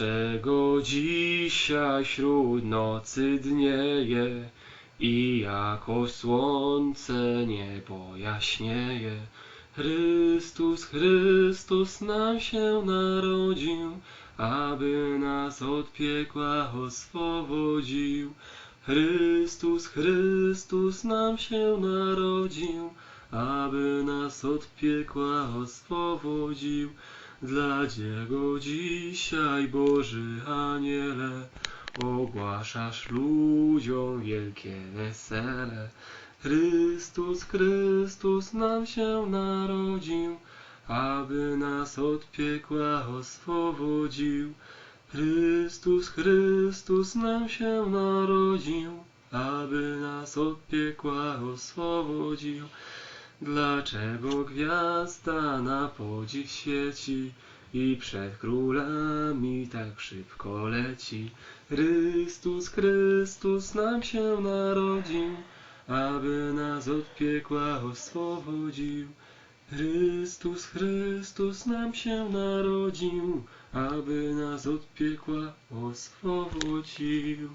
Dlaczego dzisiaj wśród nocy dnieje i jako słońce niebo jaśnieje? Chrystus, Chrystus nam się narodził, aby nas od piekła oswobodził. Chrystus, Chrystus nam się narodził, aby nas od piekła oswobodził. Dlaczego dzisiaj, Boży Aniele, ogłaszasz ludziom wielkie wesele? Chrystus, Chrystus nam się narodził, aby nas od piekła oswobodził. Chrystus, Chrystus nam się narodził, aby nas od piekła oswobodził. Dlaczego gwiazda na podziw świeci i przed królami tak szybko leci? Chrystus, Chrystus nam się narodził, aby nas od piekła oswobodził. Chrystus, Chrystus nam się narodził, aby nas od piekła oswobodził.